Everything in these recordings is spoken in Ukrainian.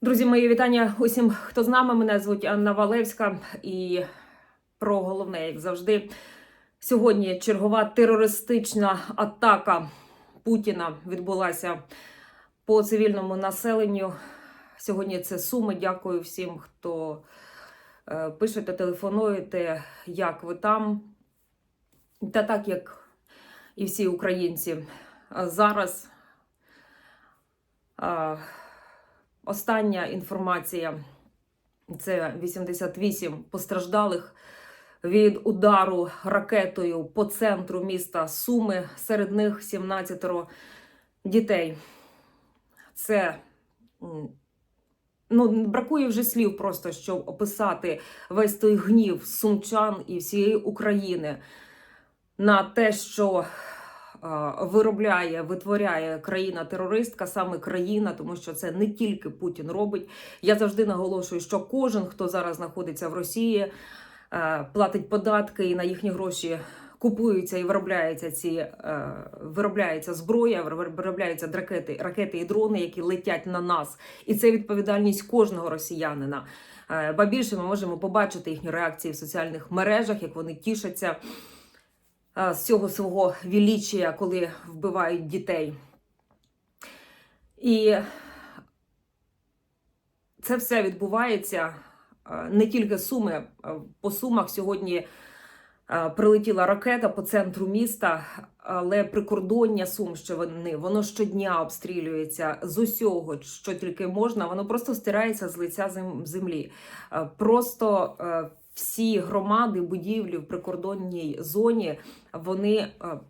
Друзі, мої вітання усім, хто з нами. Мене звуть Анна Валевська. І про головне, як завжди, сьогодні чергова терористична атака Путіна відбулася по цивільному населенню. Сьогодні це суми. Дякую всім, хто е, пишете, телефонуєте, як ви там. Та так як і всі українці зараз. Остання інформація це 88 постраждалих від удару ракетою по центру міста Суми. Серед них 17 дітей. Це ну, бракує вже слів просто, щоб описати весь той гнів сумчан і всієї України на те, що виробляє, витворяє країна-терористка, саме країна, тому що це не тільки Путін робить. Я завжди наголошую, що кожен, хто зараз знаходиться в Росії, е, платить податки і на їхні гроші. Купуються і виробляється ці е, виробляється зброя, виробляються ракети, ракети і дрони, які летять на нас, і це відповідальність кожного росіянина. Е, ба більше ми можемо побачити їхні реакції в соціальних мережах, як вони тішаться е, з цього свого вілічія, коли вбивають дітей. І це все відбувається е, не тільки суми. е, По сумах сьогодні е, прилетіла ракета по центру міста, але прикордоння сум, що вони воно щодня обстрілюється з усього, що тільки можна. Воно просто стирається з лиця землі. Е, Просто е, всі громади, будівлі в прикордонній зоні вони е,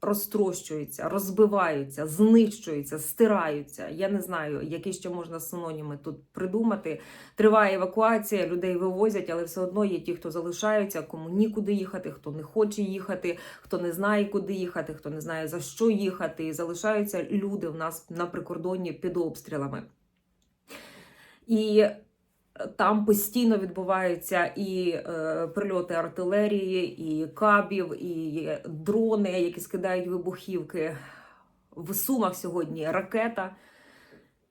розтрощуються, розбиваються, знищуються, стираються. Я не знаю, які ще можна синоніми тут придумати. Триває евакуація, людей вивозять, але все одно є ті, хто залишаються, кому нікуди їхати, хто не хоче їхати, хто не знає, куди їхати, хто не знає за що їхати. І залишаються люди в нас на прикордонні під обстрілами. І там постійно відбуваються і е, прильоти артилерії, і кабів, і дрони, які скидають вибухівки. В Сумах сьогодні ракета.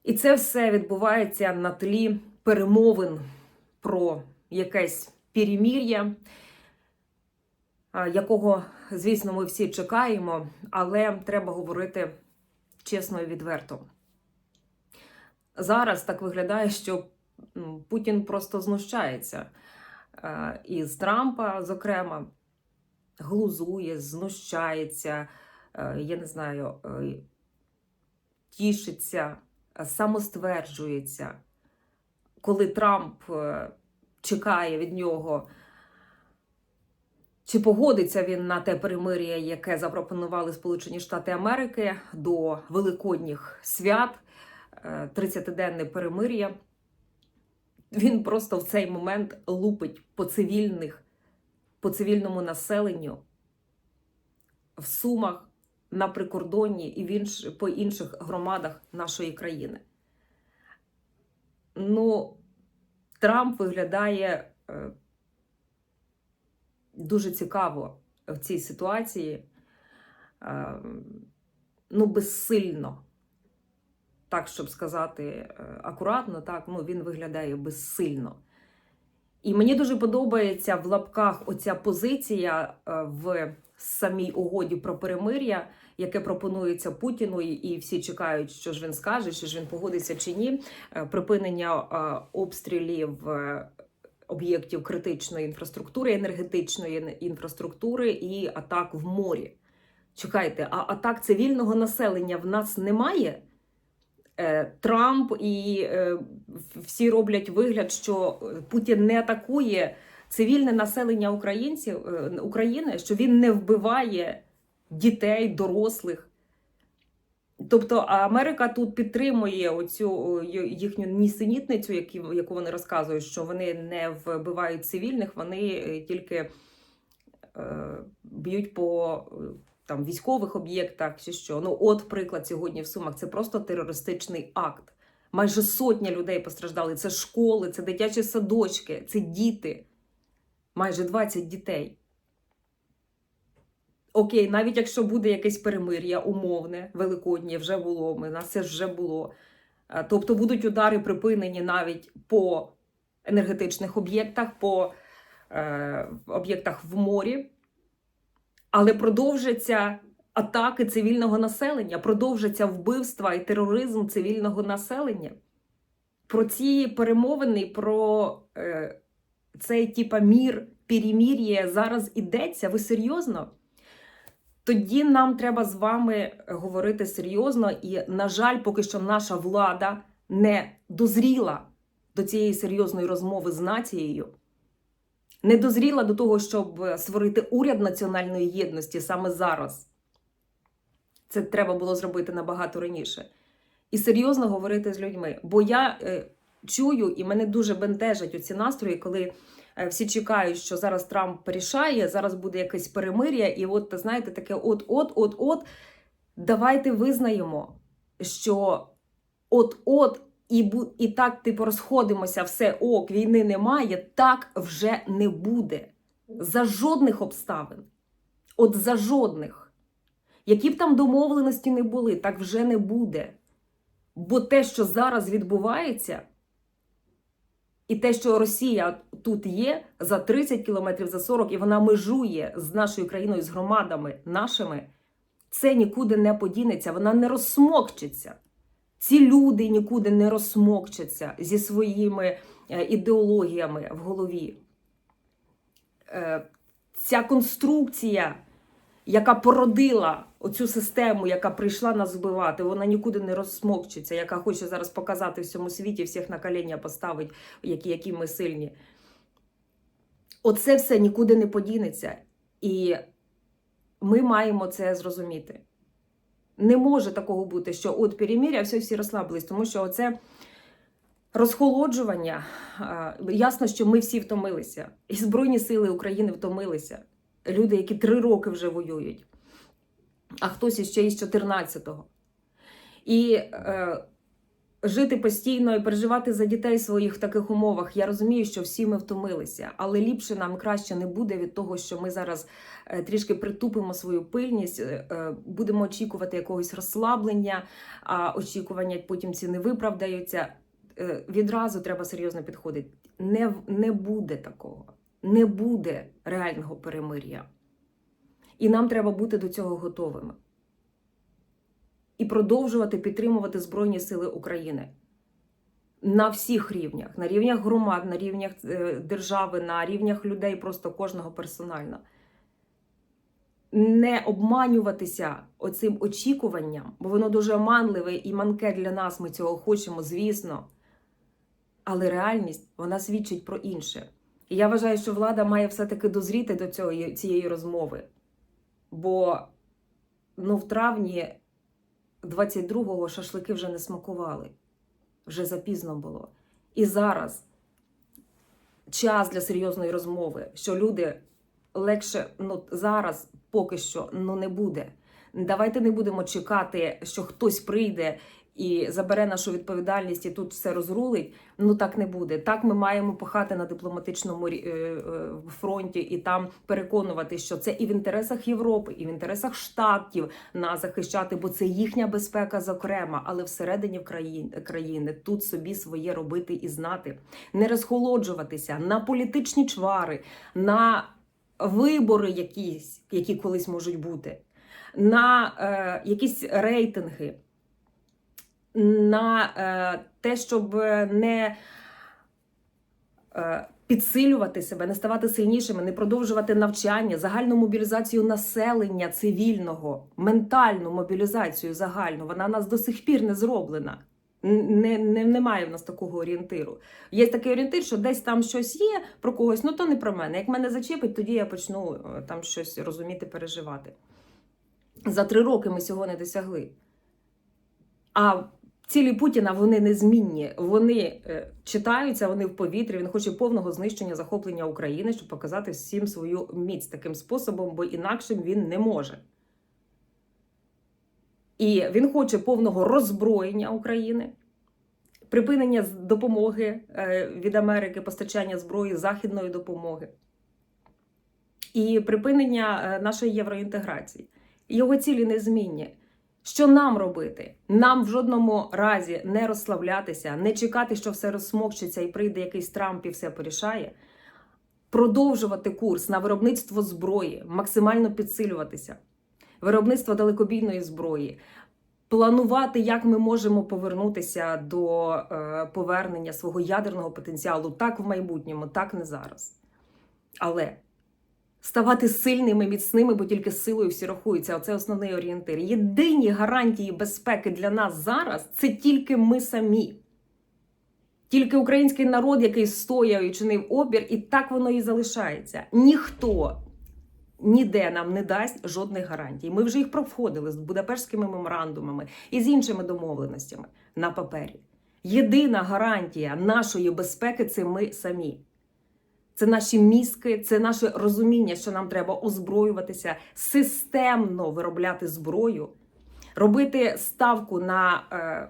І це все відбувається на тлі перемовин про якесь перемір'я, якого, звісно, ми всі чекаємо, але треба говорити чесно і відверто. Зараз так виглядає, що Путін просто знущається е, із Трампа, зокрема, глузує, знущається, е, я не знаю, е, тішиться, самостверджується. Коли Трамп чекає від нього, чи погодиться він на те перемир'я, яке запропонували Сполучені Штати Америки до Великодніх свят, е, 30-денне перемир'я він просто в цей момент лупить по цивільних, по цивільному населенню в Сумах, на прикордонні і в інш, по інших громадах нашої країни. Ну, Трамп виглядає е, дуже цікаво в цій ситуації, е, ну, безсильно так, щоб сказати е, акуратно, так, ну, він виглядає безсильно. І мені дуже подобається в лапках оця позиція е, в самій угоді про перемир'я, яке пропонується Путіну, і- всі чекають, що ж він скаже, що ж він погодиться чи ні. Е, Припинення обстрілів об'єктів критичної інфраструктури, енергетичної інфраструктури і атак в морі. Чекайте, а атак цивільного населення в нас немає? Е, Трамп і е, всі роблять вигляд, що е, Путін не атакує цивільне населення українців України, що він не вбиває дітей, дорослих. Тобто Америка тут підтримує оцю їхню нісенітницю, яку вони розказують, що вони не вбивають цивільних, вони тільки б'ють по там військових об'єктах чи що. Ну, от приклад сьогодні в Сумах це просто терористичний акт. Майже сотня людей постраждали. Це школи, це дитячі садочки, це діти. Майже 20 дітей. Окей, навіть якщо буде якесь перемир'я умовне, великоднє вже було, у нас це вже було. Е, Тобто будуть удари припинені навіть по енергетичних об'єктах, по е, об'єктах в морі, але продовжаться атаки цивільного населення, продовжаться вбивства і тероризм цивільного населення. Про ці перемовини, про е, цей типа мір, перемір'я зараз ідеться. Ви серйозно? Тоді нам треба з вами говорити серйозно, і, на жаль, поки що наша влада не дозріла до цієї серйозної розмови з нацією, не дозріла до того, щоб створити уряд національної єдності саме зараз. Це треба було зробити набагато раніше. І серйозно говорити з людьми. Бо я е, чую, і мене дуже бентежать оці настрої, коли е, всі чекають, що зараз Трамп порішає, зараз буде якесь перемир'я, і от, знаєте, таке от-от, от-от. Давайте визнаємо, що от-от, і, і так, типу, розходимося, все ок, війни немає, так вже не буде. За жодних обставин. От за жодних. Які б там домовленості не були, так вже не буде. Бо те, що зараз відбувається, і те, що Росія тут є за 30 кілометрів, за 40, і вона межує з нашою країною, з громадами нашими, це нікуди не подінеться, вона не розсмокчеться. Ці люди нікуди не розсмокчаться зі своїми е, ідеологіями в голові. Е, Ця конструкція, яка породила оцю систему, яка прийшла нас вбивати, вона нікуди не розсмокчиться, яка хоче зараз показати всьому світі, всіх на коління поставить, які, які ми сильні. Оце все нікуди не подінеться. І ми маємо це зрозуміти. Не може такого бути, що от переміря, все всі розслабились, тому що це розхолоджування. Ясно, що ми всі втомилися. І Збройні сили України втомилися. Люди, які три роки вже воюють, а хтось іще із 14-го. І е, жити постійно і переживати за дітей своїх в таких умовах. Я розумію, що всі ми втомилися, але ліпше нам краще не буде від того, що ми зараз е, трішки притупимо свою пильність, е, е, будемо очікувати якогось розслаблення, а очікування потім ці не виправдаються. Відразу треба серйозно підходити. Не, не буде такого, не буде реального перемир'я. І нам треба бути до цього готовими. І продовжувати підтримувати Збройні Сили України на всіх рівнях: на рівнях громад, на рівнях е, держави, на рівнях людей, просто кожного персонально. Не обманюватися оцим очікуванням, бо воно дуже оманливе і манке для нас. Ми цього хочемо, звісно. Але реальність вона свідчить про інше. І я вважаю, що влада має все-таки дозріти до цього, цієї розмови. Бо ну, в травні 22-го шашлики вже не смакували, вже запізно було. І зараз час для серйозної розмови, що люди легше ну, зараз поки що ну, не буде. Давайте не будемо чекати, що хтось прийде і забере нашу відповідальність і тут все розрулить. Ну так не буде. Так ми маємо пахати на дипломатичному е, е, фронті і там переконувати, що це і в інтересах Європи, і в інтересах штатів нас захищати, бо це їхня безпека, зокрема, але всередині країни тут собі своє робити і знати, не розхолоджуватися на політичні чвари, на вибори, якісь, які колись можуть бути, на е, якісь рейтинги на е, те, щоб не е, підсилювати себе, не ставати сильнішими, не продовжувати навчання, загальну мобілізацію населення цивільного, ментальну мобілізацію загальну, вона у нас до сих пір не зроблена. Не, не, немає в нас такого орієнтиру. Є такий орієнтир, що десь там щось є про когось, ну то не про мене. Як мене зачепить, тоді я почну е, там щось розуміти, переживати. За три роки ми цього не досягли. А цілі Путіна вони незмінні. Вони е, читаються, вони в повітрі. Він хоче повного знищення захоплення України, щоб показати всім свою міць таким способом, бо інакшим він не може. І він хоче повного роззброєння України, припинення допомоги е, від Америки, постачання зброї, західної допомоги і припинення е, нашої євроінтеграції. Його цілі незмінні. Що нам робити? Нам в жодному разі не розслаблятися, не чекати, що все розсмокчиться і прийде якийсь Трамп і все порішає. Продовжувати курс на виробництво зброї, максимально підсилюватися, виробництво далекобійної зброї, планувати, як ми можемо повернутися до е, повернення свого ядерного потенціалу так в майбутньому, так не зараз. Але ставати сильними, міцними, бо тільки силою всі рахуються. Оце основний орієнтир. Єдині гарантії безпеки для нас зараз це тільки ми самі. Тільки український народ, який стояв і чинив опір, і так воно і залишається. Ніхто ніде нам не дасть жодних гарантій. Ми вже їх проходили з Будапештськими меморандумами і з іншими домовленостями на папері. Єдина гарантія нашої безпеки це ми самі. Це наші мізки, це наше розуміння, що нам треба озброюватися, системно виробляти зброю, робити ставку на е,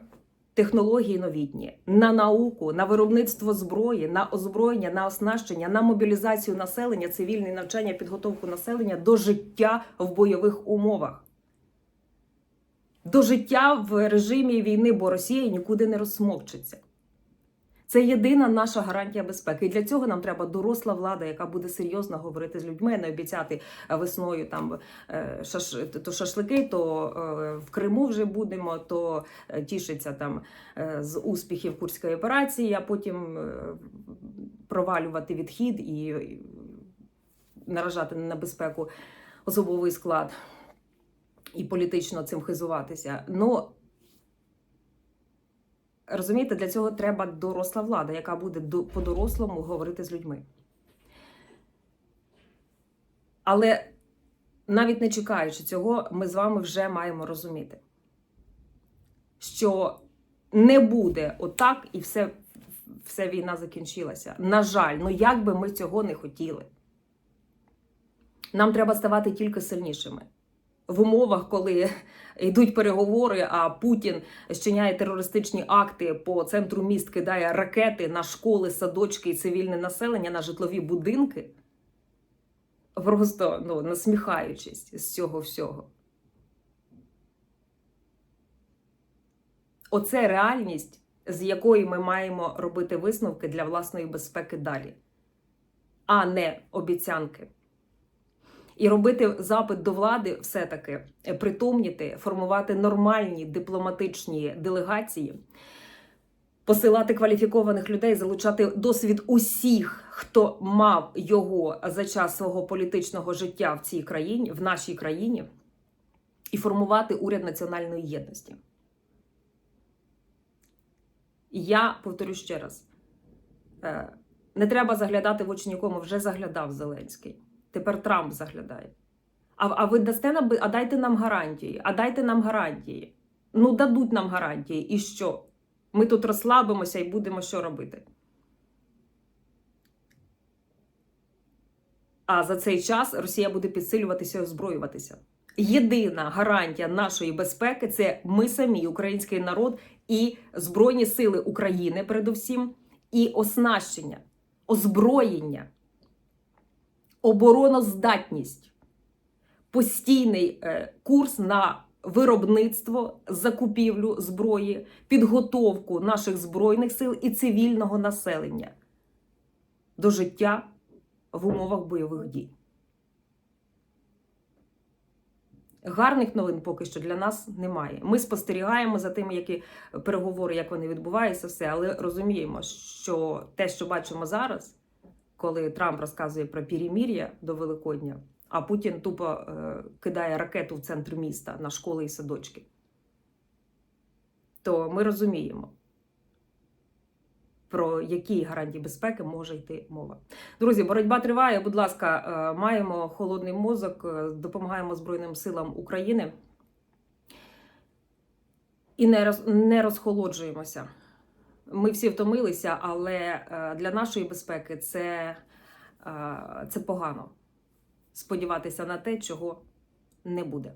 технології новітні, на науку, на виробництво зброї, на озброєння, на оснащення, на мобілізацію населення, цивільне навчання, підготовку населення до життя в бойових умовах. До життя в режимі війни, бо Росія нікуди не розсмокчиться. Це єдина наша гарантія безпеки. І для цього нам треба доросла влада, яка буде серйозно говорити з людьми, не обіцяти весною там е, шаш, то шашлики, то е, в Криму вже будемо, то е, тішиться там е, з успіхів курської операції, а потім е, провалювати відхід і наражати на небезпеку особовий склад і політично цим хизуватися. Ну Розумієте, для цього треба доросла влада, яка буде по-дорослому говорити з людьми. Але навіть не чекаючи цього, ми з вами вже маємо розуміти, що не буде отак і все, все війна закінчилася. На жаль, ну як би ми цього не хотіли. Нам треба ставати тільки сильнішими. В умовах, коли йдуть переговори, а Путін щиняє терористичні акти по центру міст, кидає ракети на школи, садочки і цивільне населення, на житлові будинки, просто ну, насміхаючись з цього всього. Оце реальність, з якої ми маємо робити висновки для власної безпеки далі, а не обіцянки. І робити запит до влади все-таки е, притомніти, формувати нормальні дипломатичні делегації, посилати кваліфікованих людей, залучати досвід усіх, хто мав його за час свого політичного життя в цій країні, в нашій країні, і формувати уряд національної єдності. Я повторю ще раз: е, не треба заглядати в очі нікому, вже заглядав Зеленський. Тепер Трамп заглядає. А, а ви дасте нам, а дайте нам гарантії, а дайте нам гарантії. Ну, дадуть нам гарантії. І що? Ми тут розслабимося і будемо що робити. А за цей час Росія буде підсилюватися і озброюватися. Єдина гарантія нашої безпеки це ми самі, український народ, і Збройні Сили України, передусім, і оснащення, озброєння обороноздатність, постійний е, курс на виробництво, закупівлю зброї, підготовку наших збройних сил і цивільного населення до життя в умовах бойових дій. Гарних новин поки що для нас немає. Ми спостерігаємо за тим, які переговори, як вони відбуваються, все, але розуміємо, що те, що бачимо зараз, коли Трамп розказує про перемір'я до Великодня, а Путін тупо е, кидає ракету в центр міста на школи і садочки, то ми розуміємо, про які гарантії безпеки може йти мова. Друзі, боротьба триває. Будь ласка, е, маємо холодний мозок, е, допомагаємо Збройним силам України і не, роз, не розхолоджуємося. Ми всі втомилися, але е, для нашої безпеки це, е, це погано сподіватися на те, чого не буде.